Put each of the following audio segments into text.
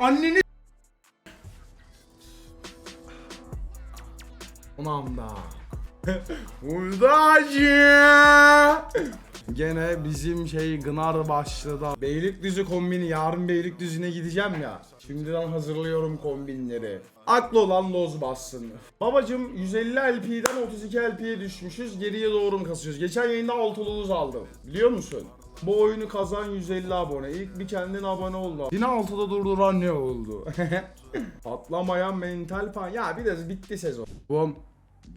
Anneni Ulan da. Buradacı. Gene bizim şey Gınar başladı. Beylikdüzü kombini yarın Beylikdüzü'ne gideceğim ya. Şimdiden hazırlıyorum kombinleri. Aklı olan loz bassın. Babacım 150 LP'den 32 LP'ye düşmüşüz. Geriye doğru mu kasıyoruz? Geçen yayında 6 loz aldım. Biliyor musun? Bu oyunu kazan 150 abone. İlk bir kendin abone oldu. Yine 6'da durduran ne oldu? Patlamayan mental pan. Ya bir de bitti sezon. Bom.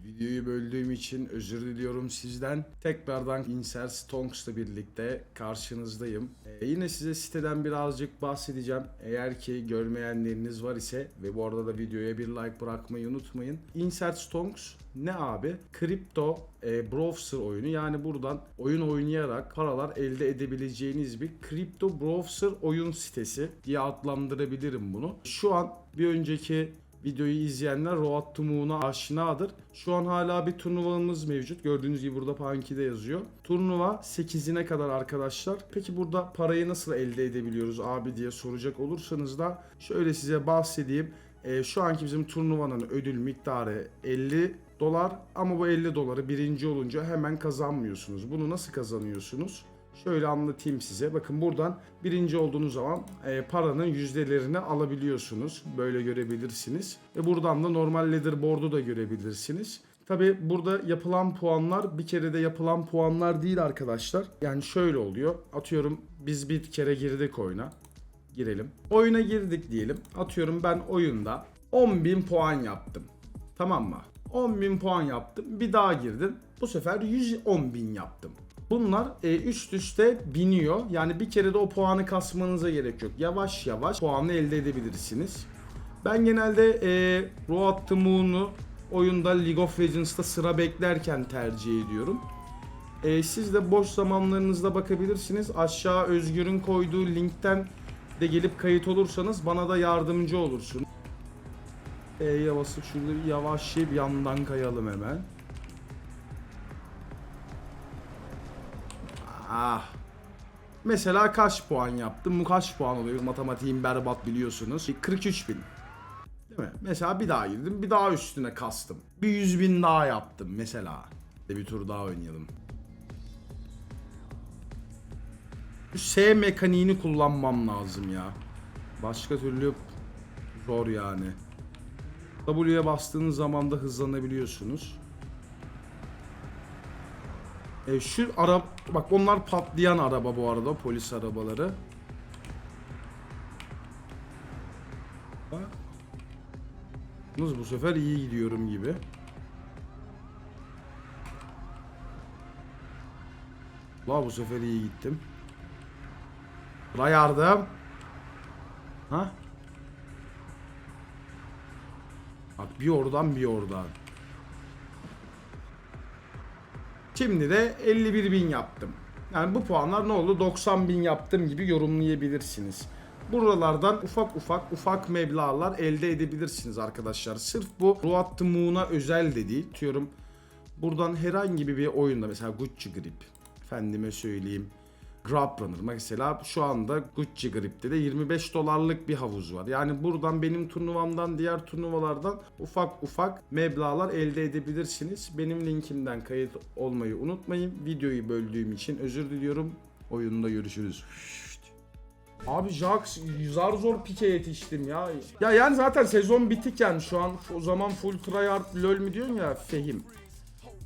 Videoyu böldüğüm için özür diliyorum sizden. Tekrardan Insert Stonks'la birlikte karşınızdayım. Ee, yine size siteden birazcık bahsedeceğim. Eğer ki görmeyenleriniz var ise ve bu arada da videoya bir like bırakmayı unutmayın. Insert Stonks ne abi? Kripto e, browser oyunu yani buradan oyun oynayarak paralar elde edebileceğiniz bir kripto browser oyun sitesi diye adlandırabilirim bunu. Şu an bir önceki videoyu izleyenler Road to Moon'a aşinadır. Şu an hala bir turnuvamız mevcut. Gördüğünüz gibi burada Punky'de yazıyor. Turnuva 8'ine kadar arkadaşlar. Peki burada parayı nasıl elde edebiliyoruz abi diye soracak olursanız da şöyle size bahsedeyim. Ee, şu anki bizim turnuvanın ödül miktarı 50 dolar ama bu 50 doları birinci olunca hemen kazanmıyorsunuz. Bunu nasıl kazanıyorsunuz? Şöyle anlatayım size. Bakın buradan birinci olduğunuz zaman e, paranın yüzdelerini alabiliyorsunuz. Böyle görebilirsiniz. Ve buradan da normal leaderboard'u da görebilirsiniz. Tabi burada yapılan puanlar bir kere de yapılan puanlar değil arkadaşlar. Yani şöyle oluyor. Atıyorum biz bir kere girdik oyuna. Girelim. Oyuna girdik diyelim. Atıyorum ben oyunda 10.000 puan yaptım. Tamam mı? 10.000 puan yaptım. Bir daha girdim. Bu sefer 110.000 yaptım. Bunlar e, üst üste biniyor. Yani bir kere de o puanı kasmanıza gerek yok. Yavaş yavaş puanı elde edebilirsiniz. Ben genelde e, Road to Moon'u oyunda League of Legends'ta sıra beklerken tercih ediyorum. E, siz de boş zamanlarınızda bakabilirsiniz. Aşağı Özgür'ün koyduğu linkten de gelip kayıt olursanız bana da yardımcı olursunuz. E'ye basıp şurada bir yavaşlayıp yandan kayalım hemen. Ah. Mesela kaç puan yaptım? Kaç puan oluyor? Matematiğim berbat biliyorsunuz. 43 bin. Değil mi? Mesela bir daha girdim. Bir daha üstüne kastım. Bir 100 bin daha yaptım mesela. Bir tur daha oynayalım. S mekaniğini kullanmam lazım ya. Başka türlü zor yani. W'ye bastığınız zaman da hızlanabiliyorsunuz. E, şu araba bak onlar patlayan araba bu arada polis arabaları. Yalnız bu sefer iyi gidiyorum gibi. La bu sefer iyi gittim. La yardım. Ha? Bak bir oradan bir oradan. Şimdi de 51 bin yaptım. Yani bu puanlar ne oldu? 90 bin yaptım gibi yorumlayabilirsiniz. Buralardan ufak ufak ufak meblağlar elde edebilirsiniz arkadaşlar. Sırf bu Road to Moon'a özel de değil. Diyorum buradan herhangi bir oyunda mesela Gucci Grip. Efendime söyleyeyim. Grab Runner mesela şu anda Gucci Grip'te de 25 dolarlık bir havuz var. Yani buradan benim turnuvamdan diğer turnuvalardan ufak ufak meblağlar elde edebilirsiniz. Benim linkimden kayıt olmayı unutmayın. Videoyu böldüğüm için özür diliyorum. Oyunda görüşürüz. Abi Jax zar zor pike yetiştim ya. Ya yani zaten sezon bitikken şu an o zaman full tryhard lol mi diyorsun ya Fehim.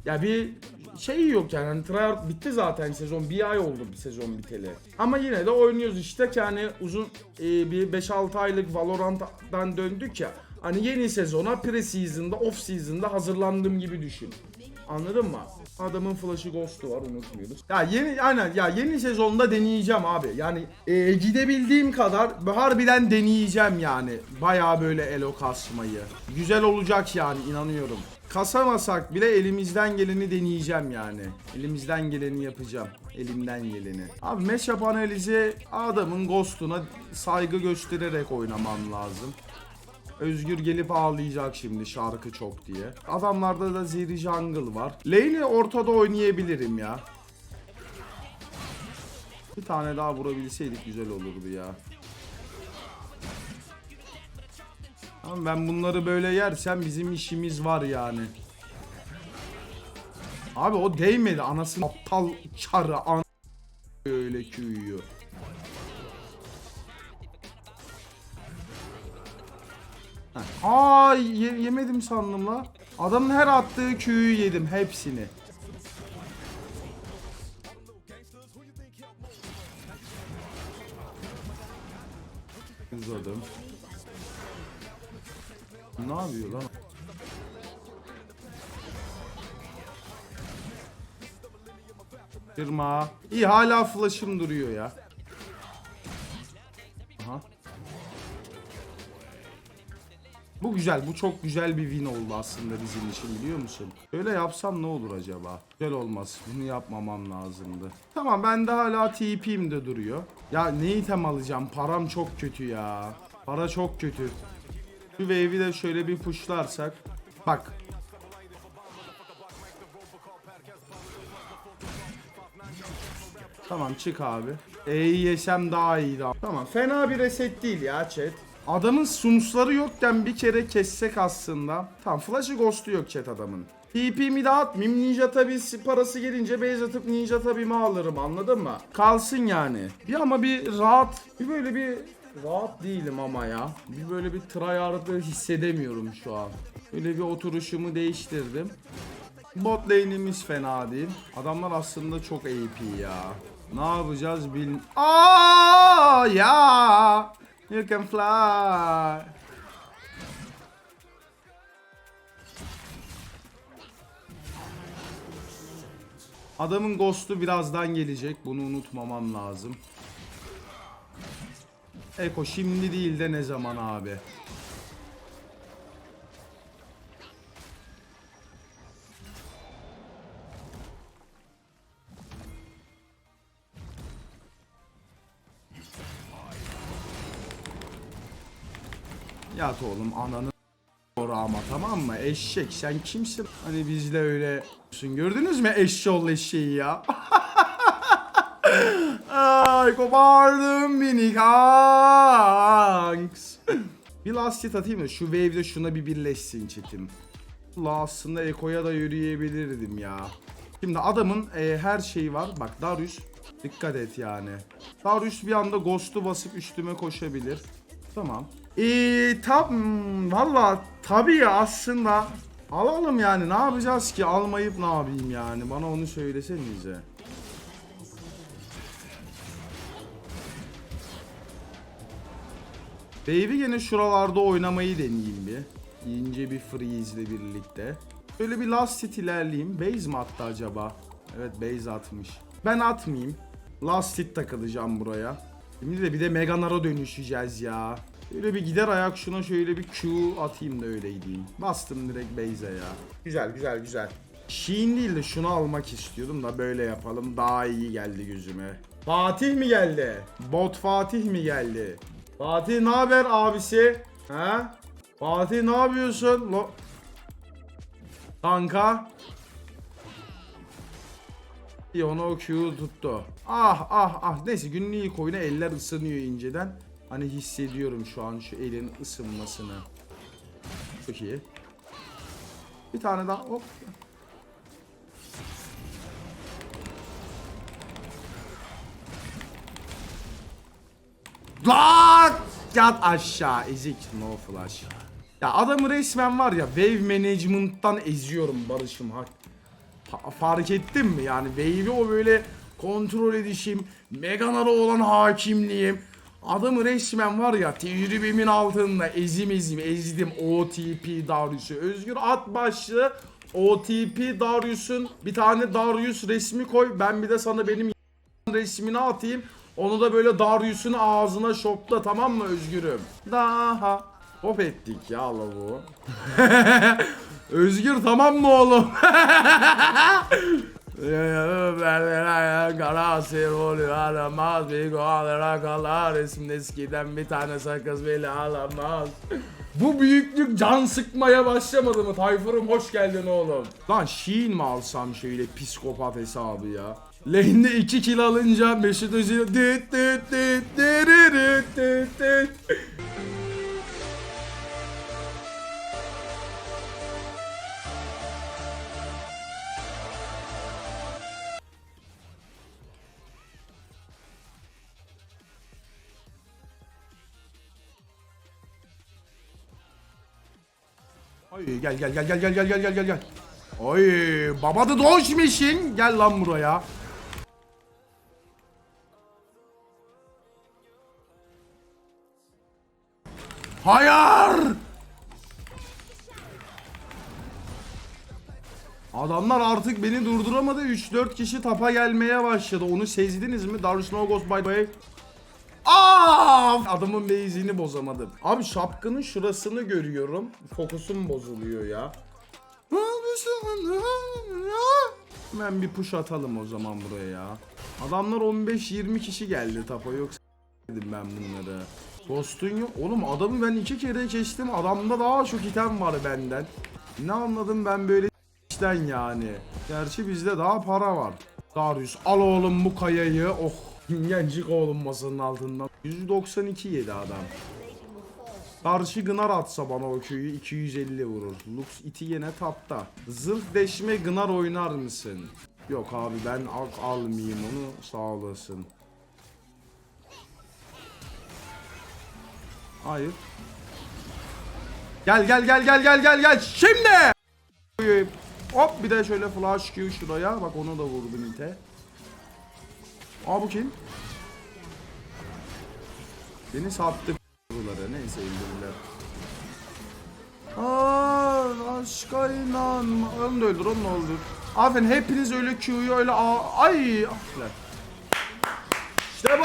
Ya bir şey yok yani hani tryhard bitti zaten sezon bir ay oldu bir sezon biteli. Ama yine de oynuyoruz işte ki hani uzun e, bir 5-6 aylık Valorant'tan döndük ya. Hani yeni sezona pre-season'da off season'da hazırlandığım gibi düşün. Anladın mı? Adamın flash'ı ghost'u var unutmuyoruz. Ya yeni aynen ya yeni sezonda deneyeceğim abi. Yani e, gidebildiğim kadar harbiden deneyeceğim yani. Bayağı böyle elo kasmayı. Güzel olacak yani inanıyorum. Kasamasak bile elimizden geleni deneyeceğim yani. Elimizden geleni yapacağım. Elimden geleni. Abi matchup analizi adamın ghost'una saygı göstererek oynamam lazım. Özgür gelip ağlayacak şimdi şarkı çok diye. Adamlarda da Zeri Jungle var. Lane'i ortada oynayabilirim ya. Bir tane daha vurabilseydik güzel olurdu ya. Ama ben bunları böyle yersem bizim işimiz var yani. Abi o değmedi anasını aptal çarı an öyle küyüyor. Aa ye- yemedim sandım la. Adamın her attığı küyü yedim hepsini. Kırma. İyi hala flash'ım duruyor ya. Aha. Bu güzel. Bu çok güzel bir win oldu aslında bizim için biliyor musun? Öyle yapsam ne olur acaba? Güzel olmaz. Bunu yapmamam lazımdı. Tamam bende hala TP'm de duruyor. Ya ne item alacağım? Param çok kötü ya. Para çok kötü. Şu wave'i de şöyle bir pushlarsak. Bak. Tamam çık abi. E'yi yesem daha iyiydi. abi. Tamam fena bir reset değil ya chat. Adamın sumsları yokken bir kere kessek aslında. Tamam flash'ı ghost'u yok chat adamın. TP'mi de atmayayım. Ninja tabi parası gelince base atıp ninja tabimi alırım anladın mı? Kalsın yani. Bir ama bir rahat, bir böyle bir rahat değilim ama ya. Bir böyle bir tryhard'ı hissedemiyorum şu an. Böyle bir oturuşumu değiştirdim. Bot lane'imiz fena değil. Adamlar aslında çok AP ya. Ne yapacağız bil... Aa ya. You can fly. Adamın ghost'u birazdan gelecek. Bunu unutmamam lazım. Eko şimdi değil de ne zaman abi? Yat oğlum ananı Doğru ama tamam mı? Eşek sen kimsin? Hani bizle öyle gördünüz mü eşşoğlu eşeği ya? Ay kopardım minik hanks. bir last hit atayım da şu wave'de şuna bir birleşsin çetim. Aslında Eko'ya da yürüyebilirdim ya. Şimdi adamın e, her şeyi var. Bak Darius dikkat et yani. Darius bir anda ghost'u basıp üstüme koşabilir. Tamam. Eee tab hmm, valla tabii aslında alalım yani ne yapacağız ki almayıp ne yapayım yani bana onu söylesenize. Baby gene şuralarda oynamayı deneyeyim bir. İnce bir freeze ile birlikte. Böyle bir last hit ilerleyeyim. Base mi attı acaba? Evet base atmış. Ben atmayayım. Last hit takılacağım buraya. Şimdi de bir de Meganar'a dönüşeceğiz ya. Şöyle bir gider ayak şuna şöyle bir Q atayım da öyle gideyim. Bastım direkt base'e ya. Güzel güzel güzel. Sheen değil de şunu almak istiyordum da böyle yapalım. Daha iyi geldi gözüme. Fatih mi geldi? Bot Fatih mi geldi? Fatih ne haber abisi? Ha? Fatih ne yapıyorsun? Lo Kanka. İyi onu o Q tuttu. Ah ah ah. Neyse günün ilk oyunu eller ısınıyor inceden. Hani hissediyorum şu an şu elin ısınmasını. Çok iyi. Bir tane daha hop. Lan! Yat aşağı ezik no flash. Ya adamı resmen var ya wave management'tan eziyorum Barış'ım hak. Fa- fark ettin mi yani wave'i o böyle kontrol edişim, Meganara olan hakimliğim. Adamı resmen var ya tecrübemin altında ezim ezim ezdim OTP Darius'u. Özgür at başlı OTP Darius'un bir tane Darius resmi koy. Ben bir de sana benim resmini atayım. Onu da böyle Darius'un ağzına şopla tamam mı Özgür'üm? Daha. Hop ettik ya bu. Özgür tamam mı oğlum? Garasi rolü alamaz bir goalera kalar resimde eskiden bir tane sakız bile alamaz. Bu büyüklük can sıkmaya başlamadı mı? Tayfur'um hoş geldin oğlum. Lan Sheen mi alsam şöyle psikopat hesabı ya? Lane'de 2 kill alınca Mesut Özil düt düt düt dürürüt düt düt. Ay gel gel gel gel gel gel gel gel gel gel. Oy baba da Doge Machine. Gel lan buraya. Hayır. Adamlar artık beni durduramadı. 3-4 kişi tapa gelmeye başladı. Onu sezdiniz mi? Darius No Ghost by the Aa! Adamın base'ini bozamadım. Abi şapkının şurasını görüyorum. Fokusum bozuluyor ya. Hemen bir push atalım o zaman buraya ya. Adamlar 15-20 kişi geldi tapa yoksa dedim ben bunları. Ghost'un yok. Oğlum adamı ben iki kere kestim. Adamda daha çok item var benden. Ne anladım ben böyle işten yani. Gerçi bizde daha para var. Darius al oğlum bu kayayı. Oh. Gencik oğlum masanın altından. 192 yedi adam. Karşı Gınar atsa bana o köyü 250 vurur. Lux iti yine tapta. Zırh deşme Gınar oynar mısın? Yok abi ben al almayayım onu sağ olasın. Hayır. Gel gel gel gel gel gel gel şimdi. Hop bir de şöyle flash Q şuraya. Bak onu da vurdum ite. Aa bu kim? Beni sattı buraları. Neyse öldürürler. Aa, aşka inanma. Onu da öldür, onu da öldür. Aferin hepiniz öyle Q'yu öyle a ay. Aferin. İşte bu.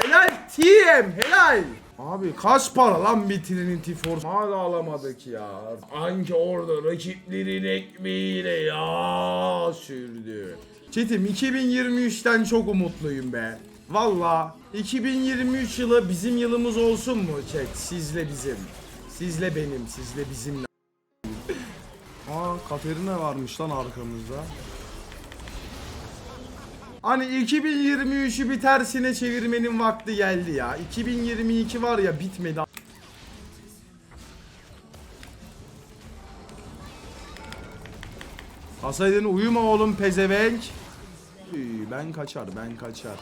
Helal team. Helal. Abi kaç para lan bir Trinity Force? Hala alamadık ya. Anki orada rakiplerin ekmeğiyle ya sürdü. Çetim 2023'ten çok umutluyum be. Valla 2023 yılı bizim yılımız olsun mu chat? Sizle bizim. Sizle benim, sizle bizimle. Aa Katerina varmış lan arkamızda. Hani 2023'ü bir tersine çevirmenin vakti geldi ya. 2022 var ya bitmedi. Hasaydın uyuma oğlum pezevenk. Ben kaçar, ben kaçar.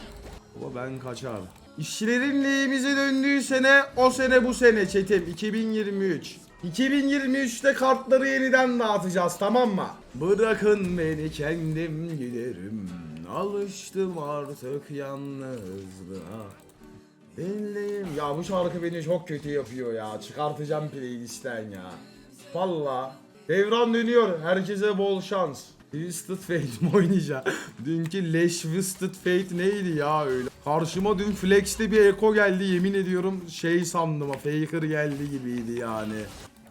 Baba ben kaçar. İşçilerin lehimize döndüğü sene o sene bu sene çetim 2023. 2023'te kartları yeniden dağıtacağız tamam mı? Bırakın beni kendim giderim. Alıştım artık yalnızlığa. Belliyim. Ya bu şarkı beni çok kötü yapıyor ya. Çıkartacağım playlistten ya. Valla. Devran dönüyor. Herkese bol şans. Twisted Fate mi oynayacağım? Dünkü Leş Twisted Fate neydi ya öyle? Karşıma dün Flex'te bir Eko geldi yemin ediyorum şey sandım Faker geldi gibiydi yani.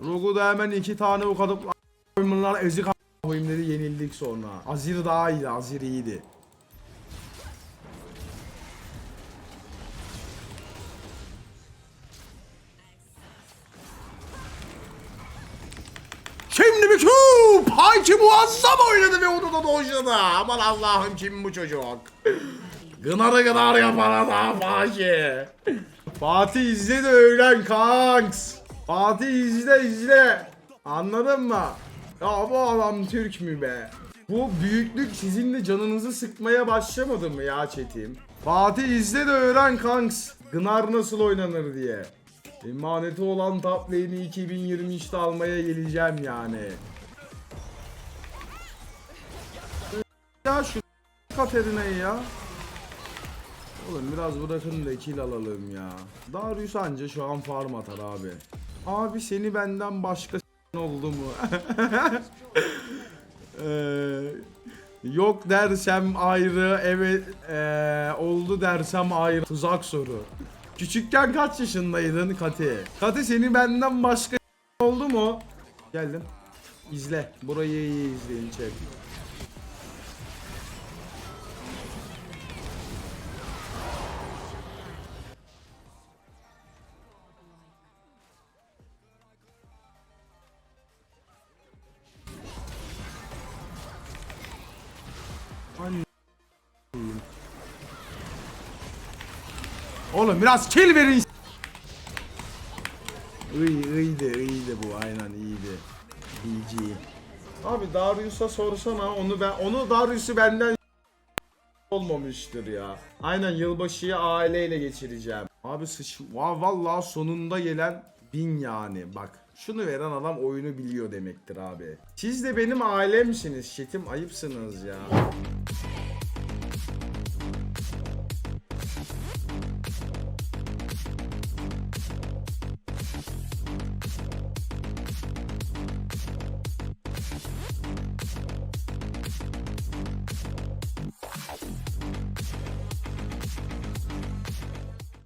Rogu da hemen iki tane o kadar bunlar ezik koyayım dedi yenildik sonra. Azir daha iyiydi Azir iyiydi. Q! Payki muazzam oynadı ve onu da dojladı. Aman Allah'ım kim bu çocuk? Gınarı gınar yapan adam Fatih. Fatih izle de öğren kanks. Fatih izle izle. Anladın mı? Ya bu adam Türk mü be? Bu büyüklük sizin de canınızı sıkmaya başlamadı mı ya çetim? Fatih izle de öğren kanks. Gınar nasıl oynanır diye. Emaneti olan top lane'i 2023'te almaya geleceğim yani. Ya şu Katerina'yı ya. Oğlum biraz bırakın da kill alalım ya. Darius anca şu an farm atar abi. Abi seni benden başka oldu mu? Eee, yok dersem ayrı, evet eee, oldu dersem ayrı. Tuzak soru. Küçükken kaç yaşındaydın Kati? Kati seni benden başka oldu mu? Geldim. İzle. Burayı iyi izleyin chat. Oğlum biraz kill verin. İyi, iyiydi, iyiydi bu aynen iyiydi. GG. Abi Darius'a sorsana onu ben onu Darius'u benden olmamıştır ya. Aynen yılbaşıyı aileyle geçireceğim. Abi sıç va vallahi sonunda gelen bin yani bak. Şunu veren adam oyunu biliyor demektir abi. Siz de benim ailemsiniz. Şetim ayıpsınız ya.